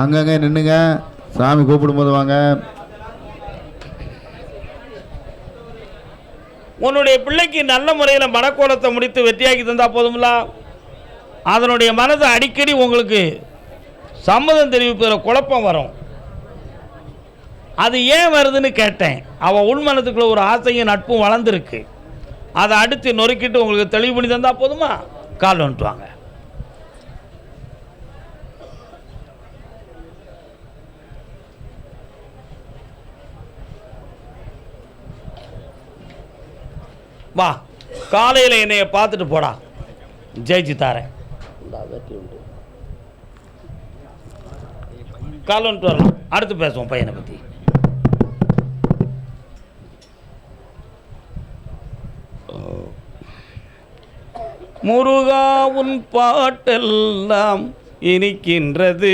அங்கங்கே நின்றுங்க சாமி கூப்பிடும்போது வாங்க. உன்னுடைய பிள்ளைக்கு நல்ல முறையில் மனக்கோலத்தை முடித்து வெற்றியாக்கி தந்தால் போதும்ல? அதனுடைய மனது அடிக்கடி உங்களுக்கு சம்மதம் தெரிவிப்பதில் குழப்பம் வரும். அது ஏன் வருதுன்னு கேட்டேன். அவள் உள்மனத்துக்குள்ள ஒரு ஆசையும் நட்பும் வளர்ந்துருக்கு. அதை அடுத்து நொறுக்கிட்டு உங்களுக்கு தெளிவு பண்ணி தந்தால் போதுமா? கால் வந்துட்டு வாங்க வா காலையில் என்னைய பார்த்துட்டு போடா. ஜெயிச்சு தாரேன். இந்தா, வெற்றி உண்டு. கால் வந்துட்டு வரலாம். அடுத்து பேசுவோம் பையனை பற்றி முருகா உன் பாட்டெல்லாம் இனிக்கின்றது.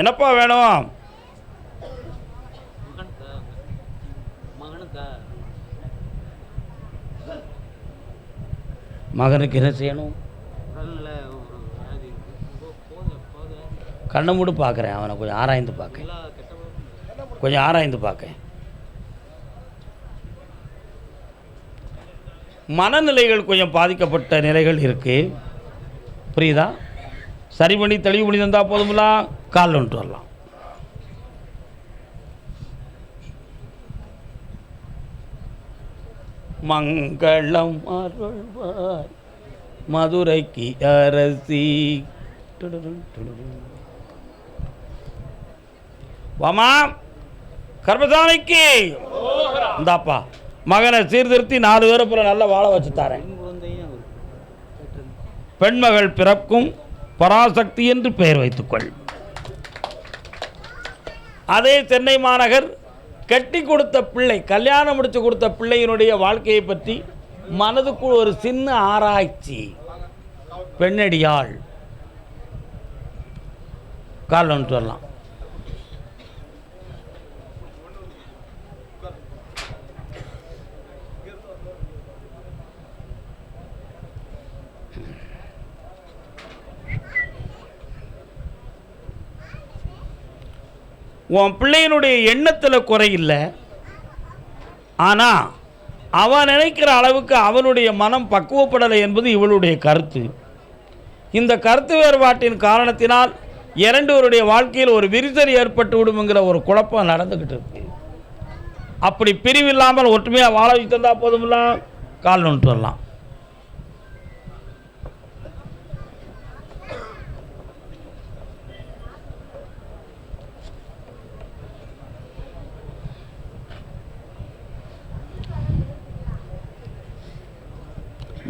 என்னப்பா வேணும்? மகனுக்கு என்ன செய்யணும்? கண்ணை மூடு பார்க்குறேன் அவனை கொஞ்சம் ஆராய்ந்து பார்க்க. கொஞ்சம் ஆராய்ந்து பார்க்க. மனநிலைகள் கொஞ்சம் பாதிக்கப்பட்ட நிலைகள் இருக்கு. புரியுதா? சரி பண்ணி தெளிவு பண்ணி தந்தா போதுங்களா கால் வந்துட்டு வரலாம். மங்களம் அருள்வாய் மதுரைக்கு அரசி. வாமா கர்மசாமிக்கு இந்தாப்பா மகனை சீர்திருத்தி நாலு பேரை போல நல்லா வாழ வச்சு தரேன். பெண்மகள் பிறக்கும் பராசக்தி என்று பெயர் வைத்துக்கொள். அதே சென்னை மாநகர் கட்டி கொடுத்த பிள்ளை கல்யாணம் முடித்து கொடுத்த பிள்ளையினுடைய வாழ்க்கையை பற்றி மனதுக்குள் ஒரு சின்ன ஆராய்ச்சி. பெண்ணடியாள். கால் சொல்லலாம் உன் பிள்ளையினுடைய எண்ணத்தில் குறையில்லை ஆனால் அவன் நினைக்கிற அளவுக்கு அவனுடைய மனம் பக்குவப்படலை என்பது இவளுடைய கருத்து. இந்த கருத்து வேறுபாட்டின் காரணத்தினால் இரண்டுவருடைய வாழ்க்கையில் ஒரு விரிசல் ஏற்பட்டு விடுமுங்கிற ஒரு குழப்பம் நடந்துக்கிட்டு இருக்கு. அப்படி பிரிவில்லாமல் ஒற்றுமையாக வாழ வைத்திருந்தால் போதுமில்ல? கால் நொண்டு வரலாம்.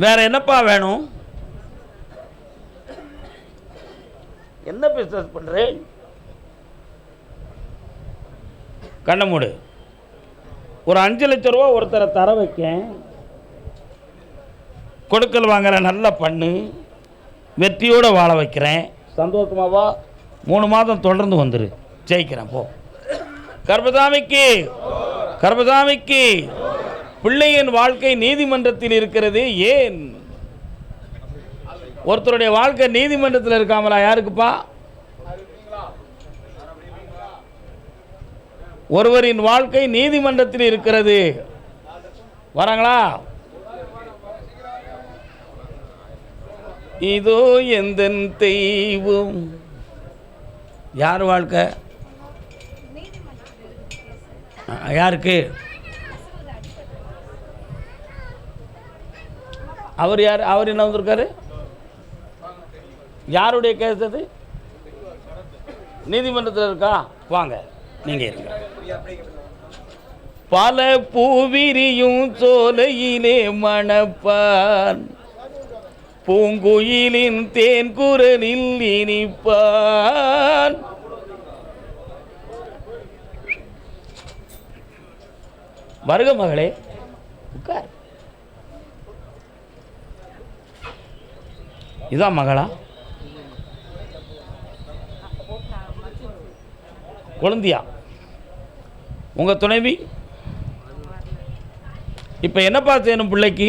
வேற என்னப்பா வேணும்? என்ன பிஸ்னஸ் பண்ணுறேன் கண்ணை மூடு. ஒரு அஞ்சு லட்ச ரூபா ஒருத்தரை தர வைக்கேன். கொடுக்கல் வாங்குற நல்ல பண்ணு. வெற்றியோடு வாழ வைக்கிறேன். சந்தோஷமாவா மூணு மாதம் தொடர்ந்து வந்துரு. ஜெயிக்கிறேன் போ. கர்பசாமிக்கு கர்பசாமிக்கு பிள்ளையின் வாழ்க்கை நீதிமன்றத்தில் இருக்கிறது ஏன்? ஒருத்தருடைய வாழ்க்கை நீதிமன்றத்தில் இருக்காமலா? யாருக்குப்பா? ஒருவரின் வாழ்க்கை நீதிமன்றத்தில் இருக்கிறது. வராங்களா? இதோ எந்த தெய்வம்? யார் வாழ்க்கை? யாருக்கு? அவர் யார்? அவர் என்ன வந்திருக்காரு? யாருடைய கேஸ் அது? நீதிமன்றத்தில் இருக்கா? வாங்க நீங்கள் இருங்க. பல பூவிரியும் சோலையிலே மணப்பான். பூங்குயிலின் தேன் குரலில் இனிப்பான். வருக மகளே உட்கார். இதான் மகளா? குழந்தையா? உங்கள் துணைவி? இப்போ என்னப்பா செய்யணும் பிள்ளைக்கு?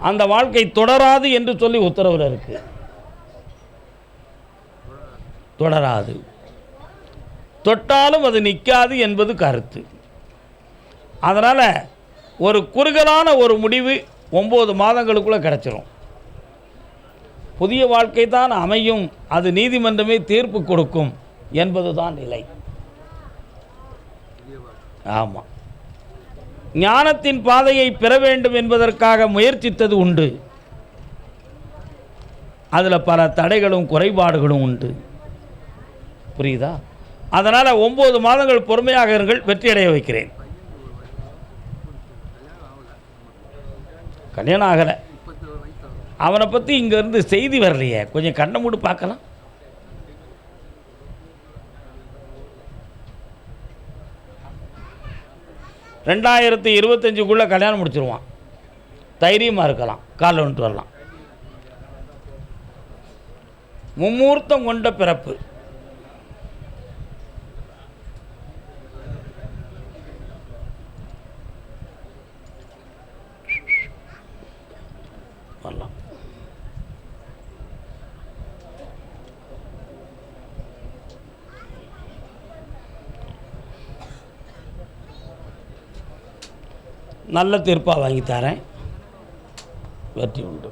அந்த வாழ்க்கை தொடராது என்று சொல்லி உத்தரவில் இருக்கு. தொடராது. தொட்டாலும் அது நிற்காது என்பது கருத்து. அதனால் ஒரு குறுகலான ஒரு முடிவு ஒம்பது மாதங்களுக்குள்ளே கிடச்சிரும். புதிய வாழ்க்கை தான் அமையும் அது நீதிமன்றமே தீர்ப்பு கொடுக்கும் என்பது தான் நிலை. ஆமாம் ஞானத்தின் பாதையை பெற வேண்டும் என்பதற்காக முயற்சித்தது உண்டு. அதில் பல தடைகளும் குறைபாடுகளும் உண்டு. புரியுதா? அதனால் ஒம்பது மாதங்கள் பொறுமையாக இருங்கள் வெற்றியடைய வைக்கிறேன். கல்யாணம் ஆகலை. அவனை பற்றி இங்கேருந்து செய்தி வரலையே. கொஞ்சம் கண்ணை மூடி பார்க்கலாம். ரெண்டாயிரத்தி இருபத்தஞ்சுக்குள்ளே கல்யாணம் முடிச்சிருவான். தைரியமாக இருக்கலாம். காலில் வந்துட்டு வரலாம். மும்மூர்த்தம் கொண்ட பிறப்பு வரலாம் நல்ல தீர்ப்பாக வாங்கி தரேன். வெற்றி உண்டு.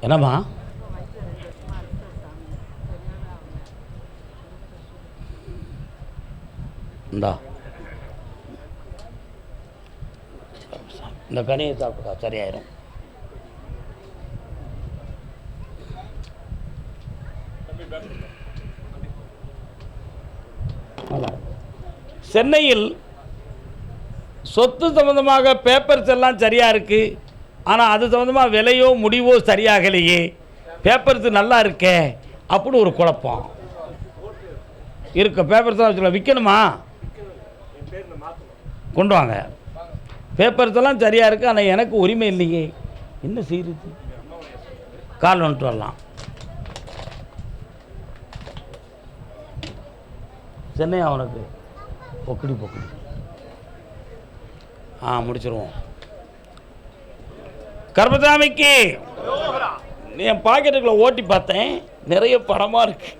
என்னம்மா? இந்தா. இந்த கனியை சாப்பிட்டா சரியாயிரும். சென்னையில் சொத்து சம்மந்தமாக பேப்பர்ஸ் எல்லாம் சரியாக இருக்குது ஆனால் அது சம்மந்தமாக விலையோ முடிவோ சரியாகலையே. பேப்பர்ஸ் நல்லா இருக்கே அப்படின்னு ஒரு குழப்பம். இருக்க பேப்பர்ஸ் தான் வச்சுக்கலாம் விற்கணுமா கொண்டு வாங்க. பேப்பர்ஸ் எல்லாம் சரியாக இருக்குது ஆனால் எனக்கு உரிமை இல்லையே. என்ன செய்யுது கால் வந்துட்டு வரலாம். சென்னையா உனக்கு? பொக்கடி பொக்கடி. ஆ முடிச்சிருவோம். கர்மசாமிக்கு என் பாக்கெட்டுக்குள்ள ஓட்டி பார்த்தேன். நிறைய பணமாக இருக்கு.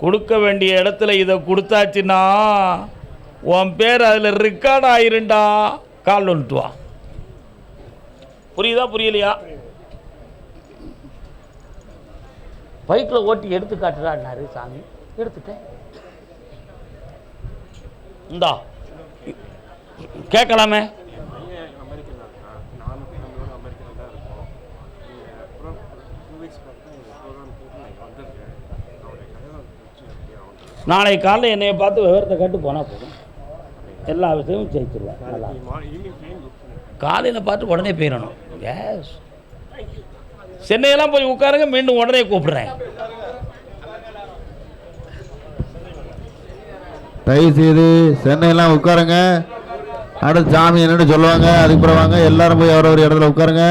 கொடுக்க வேண்டிய இடத்துல இதை கொடுத்தாச்சுன்னா உன் பேர் அதில் ரெக்கார்ட் ஆயிருண்டா. கால் வந்துட்டு வா. புரியுதா புரியலையா? பைக்கில் ஓட்டி எடுத்து காட்டுறான்னாரு சாமி. எடுத்துட்டேன். இந்தா. கேட்கலாமே. நாளை காலைல என்னைய பார்த்து விவரத்தை கட்டு போனால் போதும். எல்லா விஷயமும் ஜெயிச்சிடலாம் நல்லா. காலையில் பார்த்து உடனே போயிடணும். எஸ் சென்னையெல்லாம் போய் உட்காருங்க மீண்டும் உடனே கூப்பிடுறேன். தயவு செய்து சென்னையெல்லாம் உட்காருங்க. அடுத்து சாமி என்னன்னு சொல்லுவாங்க. அதுக்கப்புறம் வாங்க. எல்லாரும் போய் அவரவர் இடத்துல உட்காருங்க.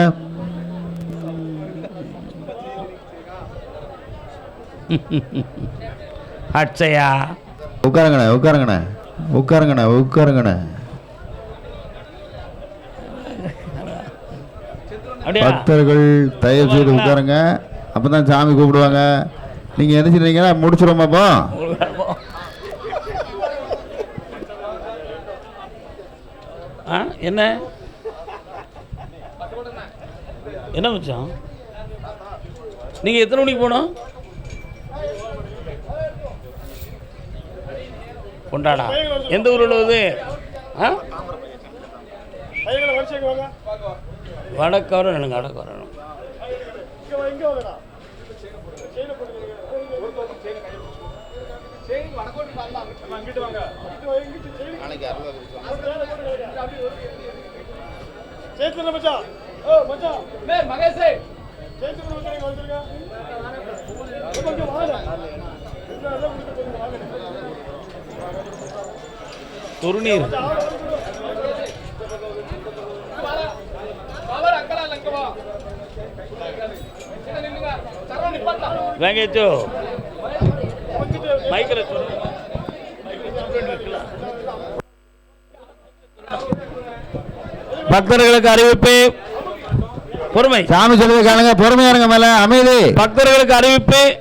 அட்சயா. உட்காருங்கண்ணே உட்காருங்கண்ணே. உட்காருங்கண்ணே உட்காருங்கண்ணே. பக்தர்கள் தயவு செய்து உட்காருங்க. அப்போ தான் சாமி கூப்பிடுவாங்க. நீங்கள் என்ன செய்றீங்கன்னா முடிச்சிடுவோமாப்போ ஆ என்ன? என்ன மச்சான்? நீங்கள் எத்தனை மணிக்கு போகணும்? கொண்டாடா. எந்த ஊரில் உள்ளது? ஆ? வடக்கு வரணும் எனக்கு வடக்கு வரணும் இங்கிட்டு செயின். சேர்த்துல மச்சான் ஓ மச்சான் சேர்த்துல மச்சான் இங்க வந்துருங்க கொஞ்சம் வாங்க துருநீர் வெங்கச்சு மைக்கில் சொல்லு பக்தர்களுக்கு அறிவிப்பு. பொறுமை. சாமி சொல்லுது காணுங்க பொறுமையா இருங்க மேல. அமைதி. பக்தர்களுக்கு அறிவிப்பு.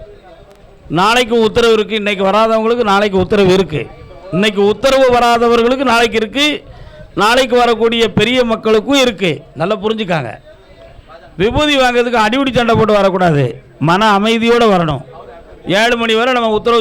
நாளைக்கு உத்தரவு இருக்கு. இன்னைக்கு வராதவங்களுக்கு நாளைக்கு உத்தரவு இருக்கு. இன்னைக்கு உத்தரவு வராதவர்களுக்கு நாளைக்கு இருக்கு. நாளைக்கு வரக்கூடிய பெரிய மக்களுக்கும் இருக்கு. நல்லா புரிஞ்சுக்காங்க. விபூதி வாங்குறதுக்கு அடிபிடி சண்டை போட்டு வரக்கூடாது. மன அமைதியோடு வரணும். ஏழு மணி வரை நம்ம உத்தரவு